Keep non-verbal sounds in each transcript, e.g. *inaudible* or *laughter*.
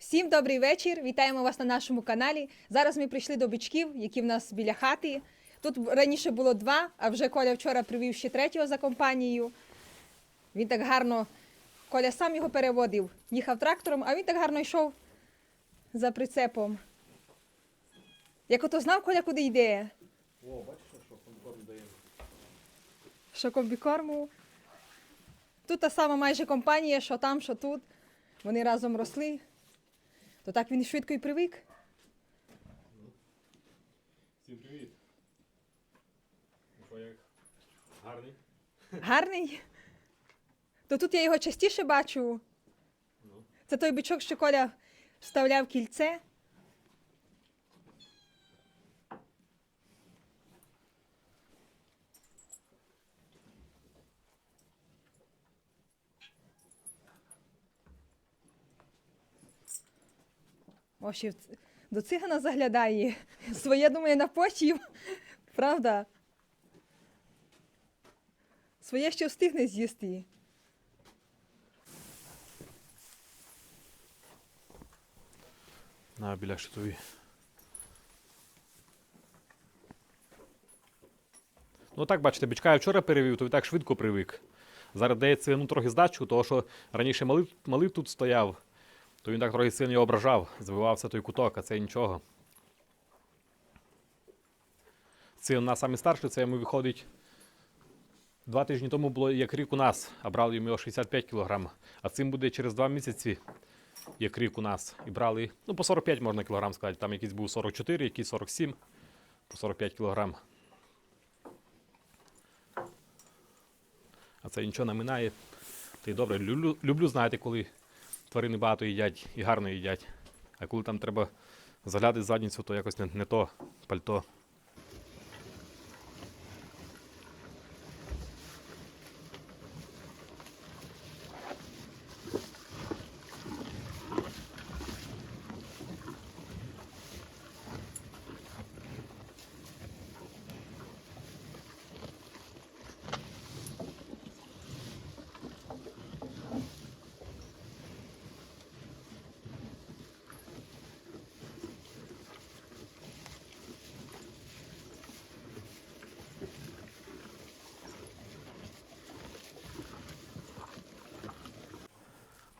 Всім добрий вечір. Вітаємо вас на нашому каналі. Зараз ми прийшли до бичків, які в нас біля хати. Тут раніше було два, а вже Коля вчора привів ще третього за компанією. Він так гарно, Коля сам його переводив, їхав трактором, а він так гарно йшов за прицепом. Як ото знав Коля, куди йде, О, бачиш, що комбікорм дає? що комбікорму. Тут та сама майже компанія, що там, що тут. Вони разом росли. То так він швидко і привик. Всім привіт. Ну як? Гарний? Гарний. То тут я його частіше бачу. Ну. Це той бичок, що Коля вставляв кільце. О, ще в ц- до цигана заглядає. Своє думає на потім. Правда? Своє ще встигне з'їсти. На, біля щитові. Ну так, бачите, бичка я вчора перевів, то так швидко привик. Зараз дається ну, трохи здачу, тому що раніше малий, малий тут стояв, то він так трохи сильно ображав, звивався той куток, а це нічого. Це у нас самий старший, це йому виходить. Два тижні тому було як рік у нас, а брали йому 65 кг. А цим буде через два місяці як рік у нас. І брали, ну, по 45 можна кілограм сказати. Там якийсь був 44, якийсь 47, по 45 кілограм. А це нічого не минає. Та й добре, люблю, люблю, знаєте, коли тварини багато їдять і гарно їдять. А коли там треба заглядати задницю, то якось не, не то пальто.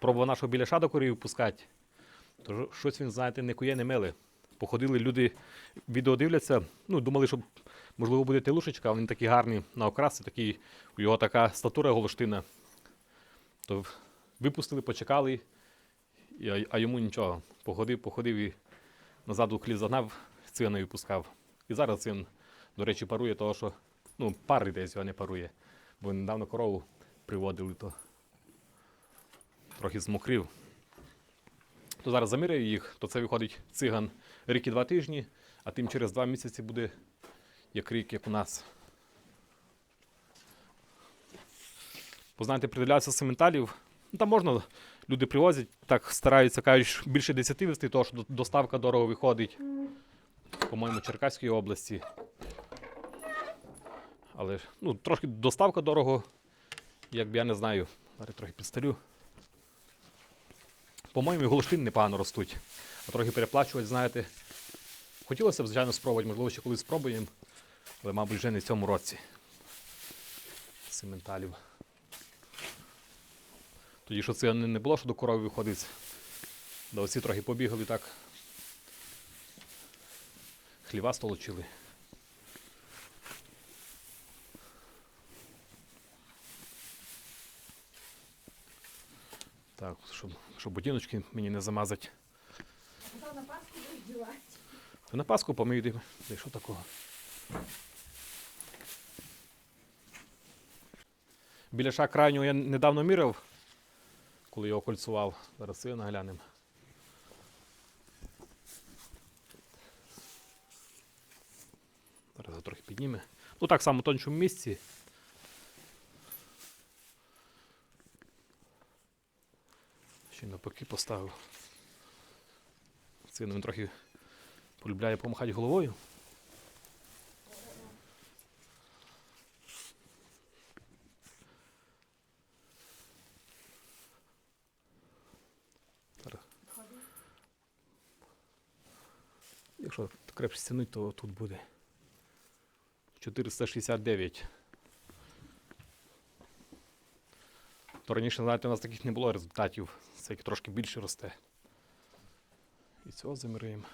Пробував нашого біляша до корів пускати. То щось він, знаєте, не кує, не миле. Походили люди, відео дивляться, ну, думали, що можливо буде телушечка, а він такий гарний на окраси, такий, у його така статура голоштина. То випустили, почекали, а, йому нічого. Походив, походив і назад у хлів загнав, сина не випускав. І зараз він, до речі, парує, того, що ну, пари десь його не парує. Бо недавно корову приводили, то трохи змокрив. То зараз заміряю їх, то це виходить циган рік і два тижні, а тим через два місяці буде як рік, як у нас. Бо знаєте, сементалів. Ну, там можна, люди привозять, так стараються, кажуть, більше 10 вести, тому що доставка дорого виходить. По-моєму, Черкаській області. Але ну, трошки доставка дорого, якби я не знаю. Зараз трохи підстарю. По-моєму, і голоштини непогано ростуть. А трохи переплачувати, знаєте. Хотілося б, звичайно, спробувати, можливо, ще колись спробуємо, але, мабуть, вже не в цьому році. Сементалів. Тоді що це не не було, що до корови виходить. Да оці трохи побігали так. Хліва столочили. Так, щоб, щоб ботиночки мені не замазати. на Пасху роздівати. Та на Пасху помию, де- де що такого? Біля ша крайнього я недавно міряв, коли його кольцував. Зараз сина глянемо. Зараз його трохи підніме. Ну так само в тончому місці. Ще й навпаки поставив. Син він трохи полюбляє помахати головою. якщо крепше стянуть, то тут буде 469. То раніше, знаєте, у нас таких не було результатів. Це трошки більше росте. І цього заміряємо.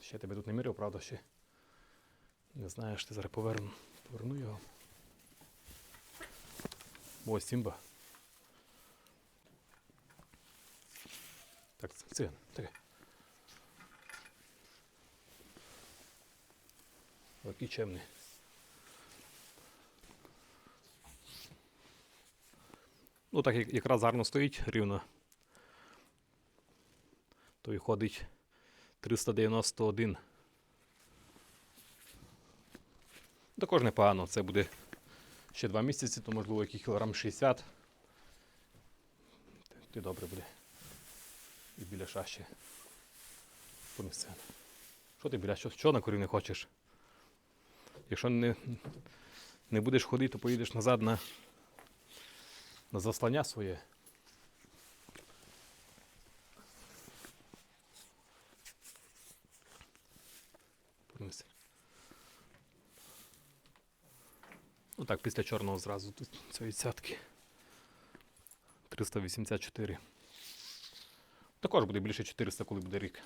Ще тебе тут не міряв, правда, ще. Не знаєш, ти зараз поверну, поверну його. Ось Сімба. Так, це, таке. Який чемний. Ну, так як якраз гарно стоїть рівно. То і ходить 391. Також непогано. Це буде ще два місяці, то можливо який кілограм 60. Ти добре буде. І біля шаші. Помісцен. Що ти біля? Що, що на корів не хочеш? Якщо не, не будеш ходити, то поїдеш назад на, на заслання своє. Ну так, після чорного зразу тут цієї цятки. 384. Також буде більше 400, коли буде рік.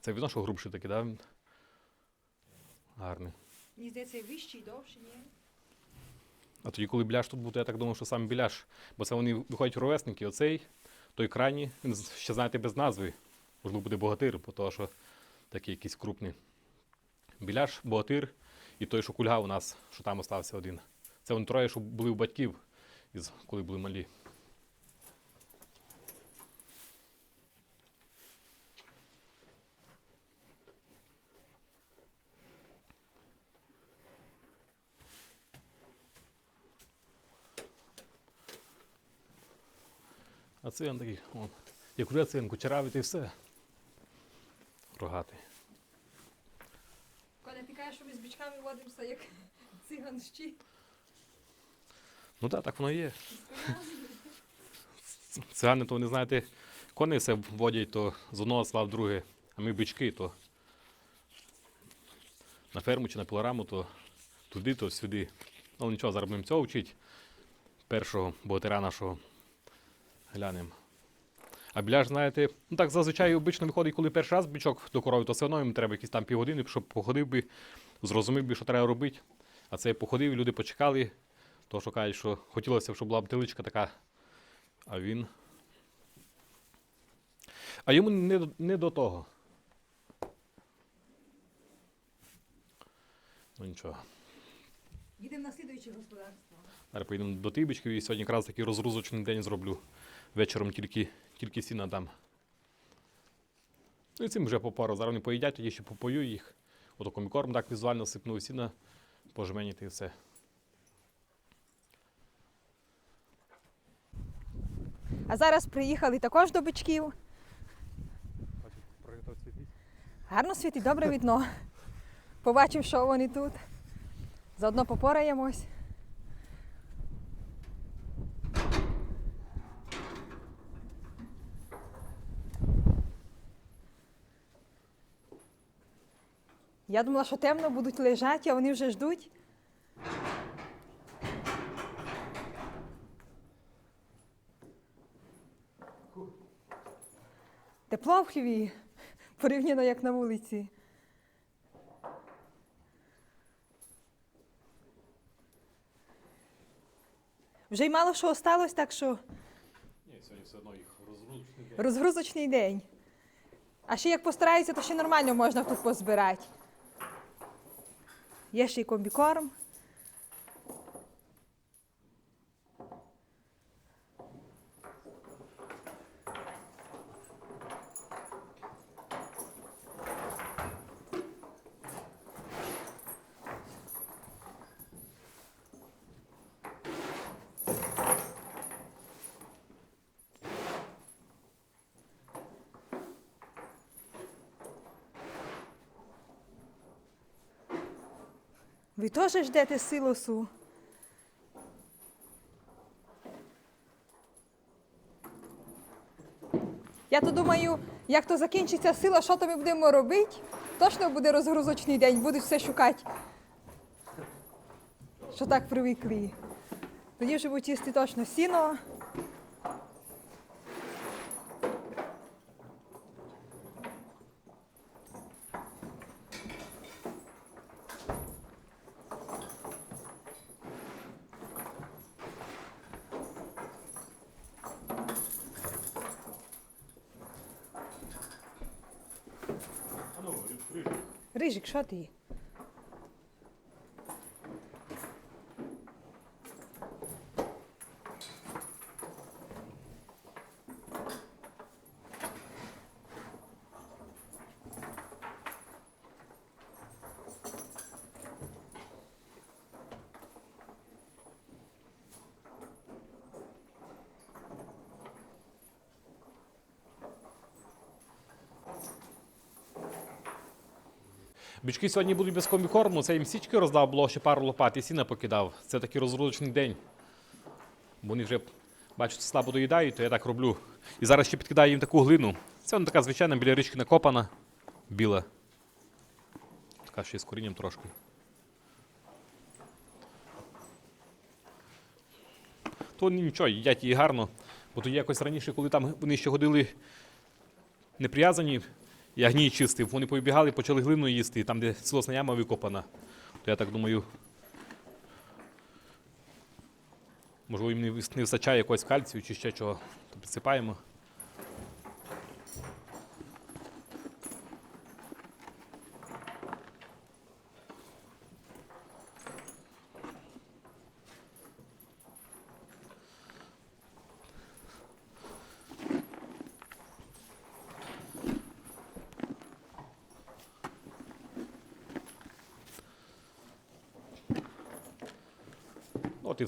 Це видно, що грубший такий, да? Гарний. Мені здається, вищий, довший, ні? А тоді, коли біляш тут буде, я так думав, що сам біляш. Бо це вони виходять ровесники. Оцей, той крайній, він ще знаєте без назви. Можливо, буде богатир, бо того, що такий якийсь крупний. Біляш, богатир і той, що кульга у нас, що там остався один. Це вони троє, що були у батьків, коли були малі. А це він такий, о, як уже цин, кучеравий, і все. Рогатий. Коля, ти кажеш, що ми з бичками водимося, як *laughs* циганщі. Ну так, так воно і є. *laughs* Цигани, то вони, знаєте, коней все водять, то з одного села в друге, а ми бички, то на ферму чи на пілораму, то туди, то сюди. Ну нічого, зараз будемо цього вчити. Першого богатира нашого глянемо. А біляш, знаєте, ну так зазвичай обично виходить, коли перший раз бичок до корови, то все одно йому треба якісь там півгодини, щоб походив би, зрозумів би, що треба робити. А це я походив, люди почекали, то що кажуть, що хотілося б, щоб була бутиличка така. А він. А йому не, до- не до того. Ну нічого. Їдемо на слідуюче господарство. Зараз поїдемо до Тибичків і сьогодні якраз такий розгрузочний день зроблю. Вечором тільки, тільки сіна дам. Ну і цим вже по пару. Зараз вони поїдять, тоді ще попою їх. Отаком корм так візуально сипну сіна, пожменіти і все. А зараз приїхали також до бичків. Гарно світить, добре видно. Побачимо, що вони тут. Заодно попораємось. Я думала, що темно будуть лежати, а вони вже ждуть. Тепло в хліві, порівняно як на вулиці. Вже й мало що осталось, так що Ні, сьогодні все одно їх розгрузочний день. розгрузочний день. А ще як постараються, то ще нормально можна тут позбирати. Є ще й комбікорм. Ви теж ждете силосу? Я то думаю, як то закінчиться сила, що то ми будемо робити? Точно буде розгрузочний день, будуть все шукати. Що так привикли. Тоді вже будуть їсти точно сіно. Рижик, що Бички сьогодні будуть без комбікорму. Це їм січки роздав, було ще пару лопат і сіна покидав. Це такий розрудочний день. Вони вже, бачите, слабо доїдають, то я так роблю. І зараз ще підкидаю їм таку глину. Це вона така звичайна біля річки накопана, біла. Така ще з корінням трошки. То нічого, їдять її гарно. Бо тоді якось раніше, коли там вони ще ходили неприв'язані, я чистив, вони побігали, почали глину їсти, там, де цілосна яма викопана. То я так думаю, можливо, їм не вис- не вистачає якогось кальцію чи ще чого, то підсипаємо.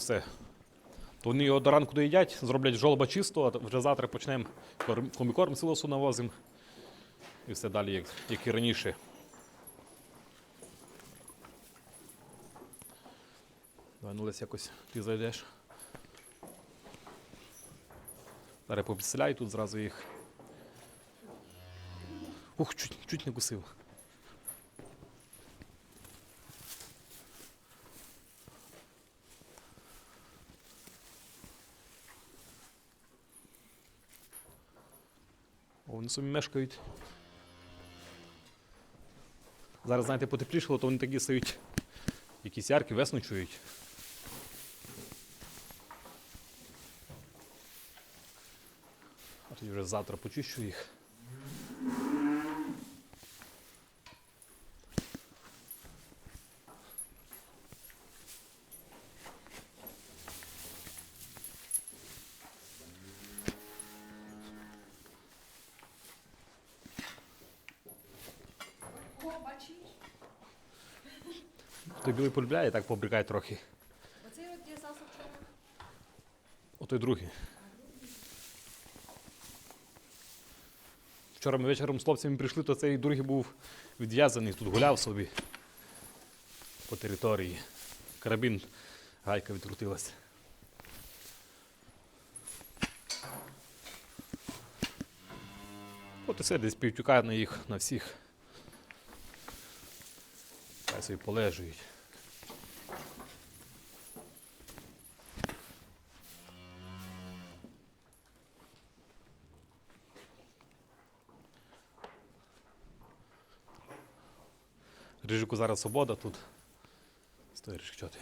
Все. Вони його до ранку доїдять, зроблять жолоба чисто, а вже завтра почнемо комікорм силосу навозимо. І все далі, як, як і раніше. Давай, ну Лесь, якось ти зайдеш. Зараз попідселяю тут зразу їх. Ух, чуть, чуть не кусив. Собі мешкають. Зараз, знаєте, потеплішало, то вони такі стають якісь яркі, весну чують. А тоді вже завтра почищу їх. Той білий полюбляє, так побрикає трохи. Оцей от я вчора. Отой другий. Вчора ми вечором з хлопцями прийшли, то цей другий був відв'язаний, тут гуляв собі по території. Карабін, гайка відкрутилася. От і все, десь півтюка на їх, на всіх. Хай собі полежують. Рижику зараз свобода тут. Стой, Рижик, чого ти?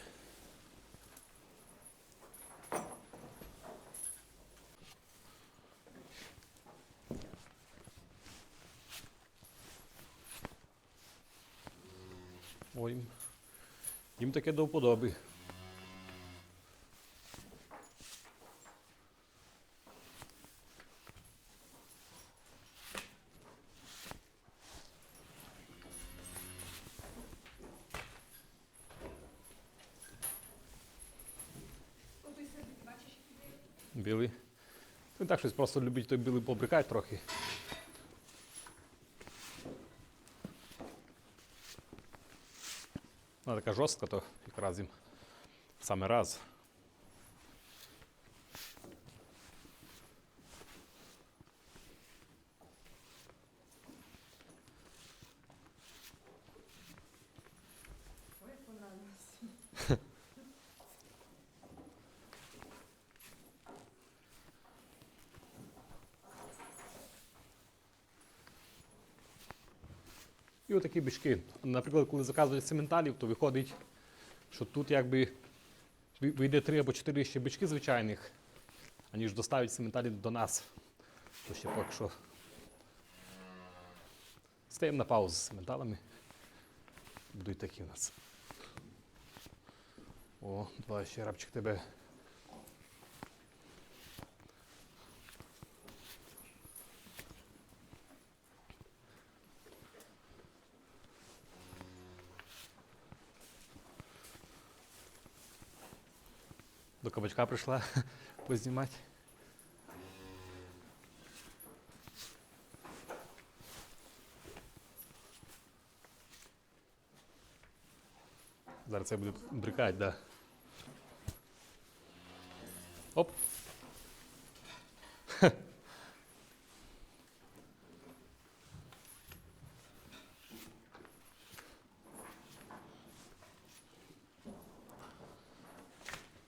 Їм таке до вподоби. Білий. Він так щось просто любить той білий побрикати трохи. Вона така жорстка, то якраз їм саме раз. Отакі бички. Наприклад, коли заказують сементалів, то виходить, що тут якби вийде три або чотири ще бички звичайних, аніж доставить сементалів до нас. То ще поки що. Стаємо на паузу з сементалами. Будуть такі у нас. О, давай ще рабчик тебе. До кабачка прийшла *laughs* познімати. Зараз це буде брикати, да. Оп.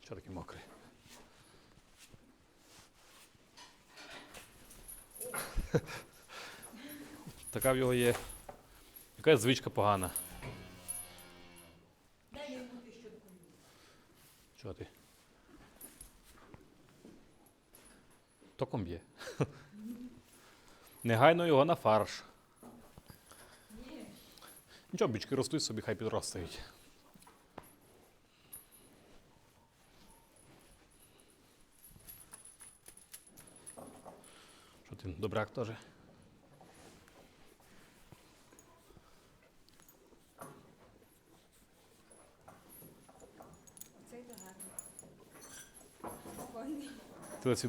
Що таке мокрий? *laughs* Така в його є. Якась звичка погана. Чого ти? Током б'є. *laughs* Негайно його на фарш. Нічого, бічки ростуть собі, хай підростають. Добряк теж? Ти ось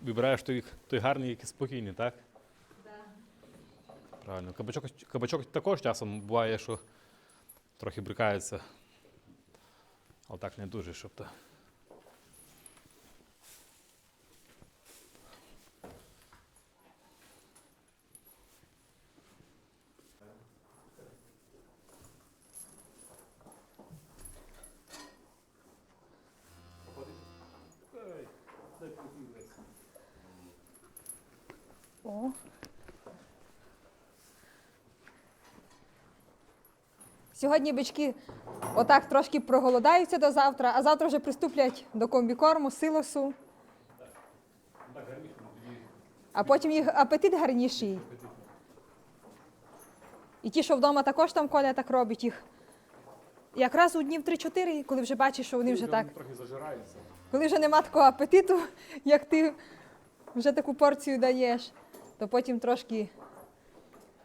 вибираєш, той, той гарний, який спокійний, так? Правильно. Кабачок, кабачок також часом буває, що трохи брикається. Але так не дуже, щоб то. О. Сьогодні бички отак трошки проголодаються до завтра, а завтра вже приступлять до комбікорму, силосу. А потім їх апетит гарніший. І ті, що вдома також там Коля так робить їх. Якраз у днів 3-4, коли вже бачиш, що вони вже так. Коли вже нема такого апетиту, *laughs* як ти вже таку порцію даєш, то потім трошки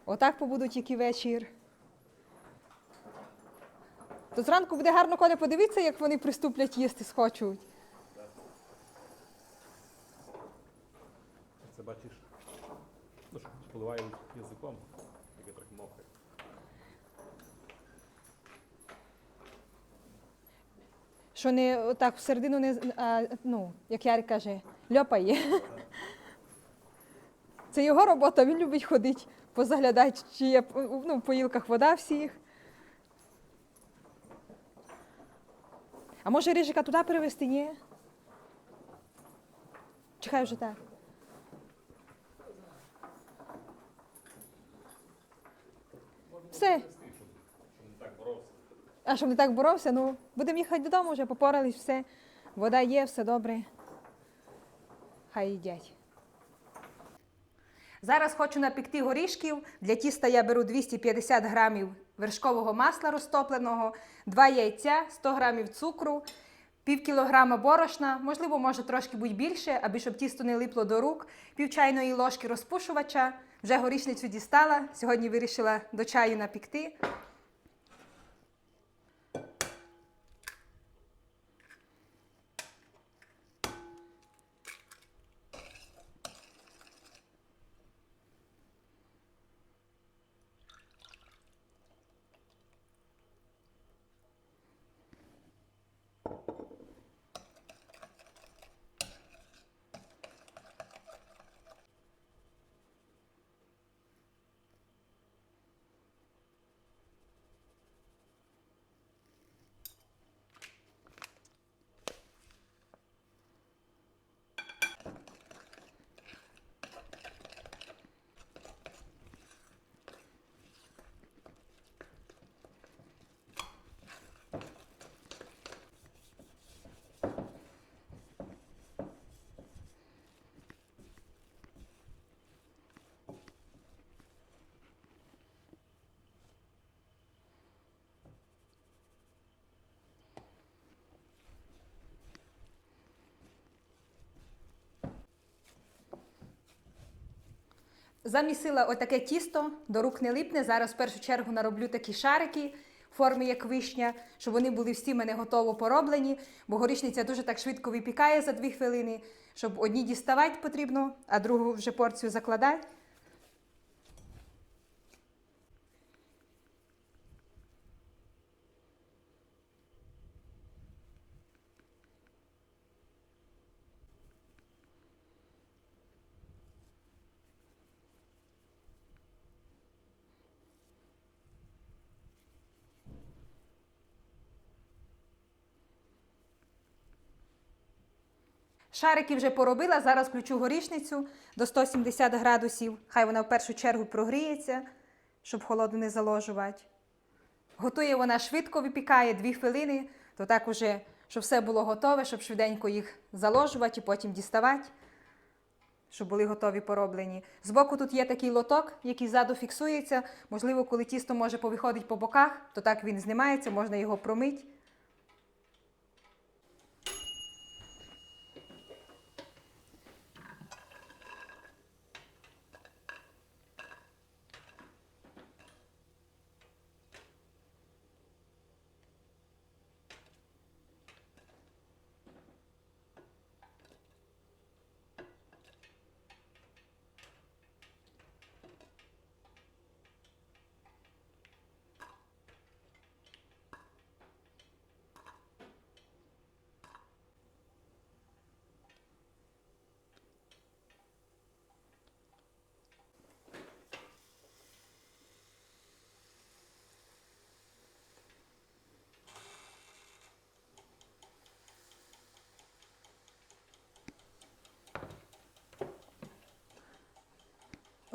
отак побудуть який вечір. То зранку буде гарно коли подивитися, як вони приступлять їсти схочуть. Це бачиш, ну, поливають язиком, таке трохи мокре. Що не отак всередину не а, ну, як Ярик каже, льопає. Це його робота, він любить ходити, позаглядати, чи є ну, в поїлках вода всіх. А може Рижика туди перевезти, ні? Чи хай вже так? Все. А щоб не так боровся, ну будемо їхати додому, вже попорались, все. Вода є, все добре. Хай їдять. Зараз хочу напекти горішків. Для тіста я беру 250 грамів вершкового масла розтопленого, 2 яйця, 100 грамів цукру, пів кілограма борошна, можливо, може трошки будь більше, аби щоб тісто не липло до рук, пів чайної ложки розпушувача. Вже горішницю дістала. Сьогодні вирішила до чаю напекти. Замісила отаке тісто, до рук не липне. Зараз в першу чергу нароблю такі шарики форми, як вишня, щоб вони були всі в мене готово пороблені, бо горішниця дуже так швидко випікає за дві хвилини, щоб одні діставати потрібно, а другу вже порцію закладати. Шарики вже поробила, зараз включу горішницю до 170 градусів. Хай вона в першу чергу прогріється, щоб холоду не заложувати. Готує вона швидко, випікає 2 хвилини, то так уже, щоб все було готове, щоб швиденько їх заложувати і потім діставати, щоб були готові пороблені. Збоку тут є такий лоток, який ззаду фіксується. Можливо, коли тісто може повиходить по боках, то так він знімається, можна його промити.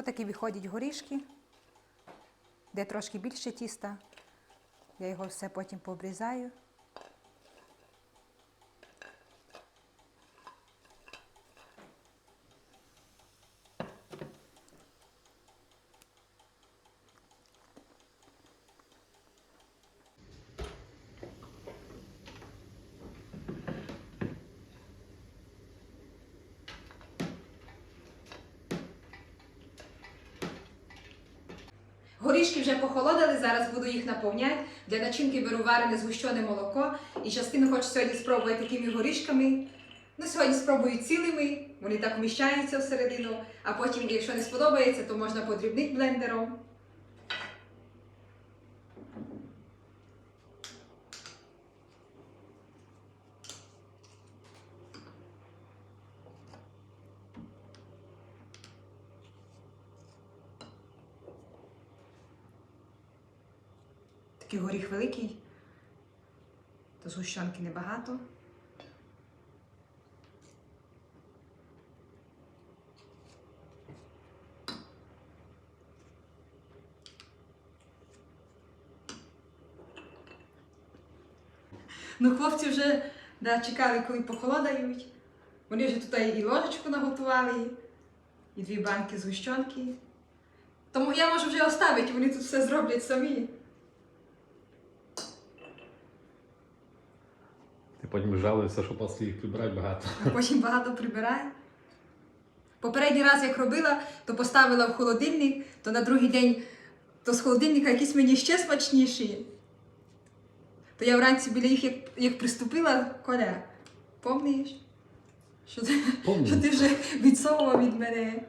Отакі виходять горішки, де трошки більше тіста. Я його все потім пообрізаю. Горішки вже похолодили, зараз буду їх наповняти. Для начинки беру варене згущене молоко і частину хочу сьогодні спробувати такими горішками. Ну, сьогодні спробую цілими, вони так вміщаються всередину, а потім, якщо не сподобається, то можна подрібнити блендером. Такий горіх великий, то згущенки небагато. Ну, хлопці вже да, чекали, коли похолодають. Вони вже тут і ложечку наготували, і дві банки згущенки. Тому я можу вже оставити, вони тут все зроблять самі. Потім жалуєшся, що після їх прибирати багато. а потім багато прибирає. Попередній раз, як робила, то поставила в холодильник, то на другий день то з холодильника якісь мені ще смачніші. То я вранці біля їх як, як приступила, Коля, помниш? Що ти, Помню. що ти вже відсовував від мене.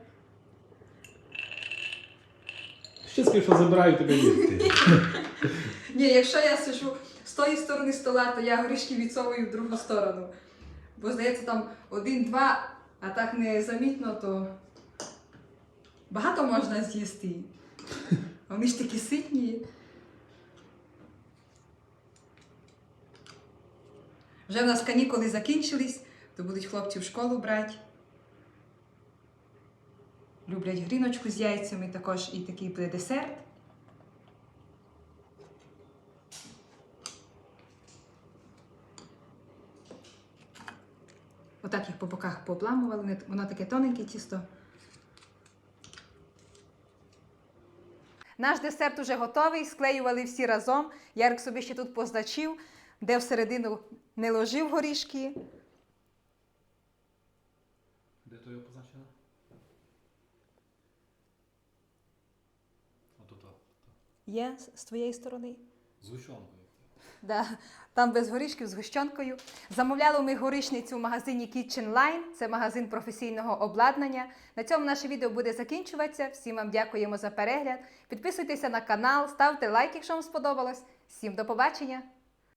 Ще скажи, що забираю тебе їсти. *laughs* Ні, якщо я сижу з тої сторони стола, то я горішки відсовую в другу сторону. Бо здається, там один-два, а так незамітно, то багато можна з'їсти. Вони ж такі ситні. Вже в нас канікули закінчились, то будуть хлопці в школу брати. Люблять гріночку з яйцями, також і такий буде десерт. Отак їх по боках пообламували, воно таке тоненьке тісто. Наш десерт уже готовий, склеювали всі разом. Ярик собі ще тут позначив, де всередину не ложив горішки. Де то його позначено? Ото то. Є з твоєї сторони? Звичайно. Да, там без горішків з гущонкою. Замовляли ми горішницю в магазині Kitchen Line. Це магазин професійного обладнання. На цьому наше відео буде закінчуватися. Всім вам дякуємо за перегляд. Підписуйтеся на канал, ставте лайк, якщо вам сподобалось. Всім до побачення!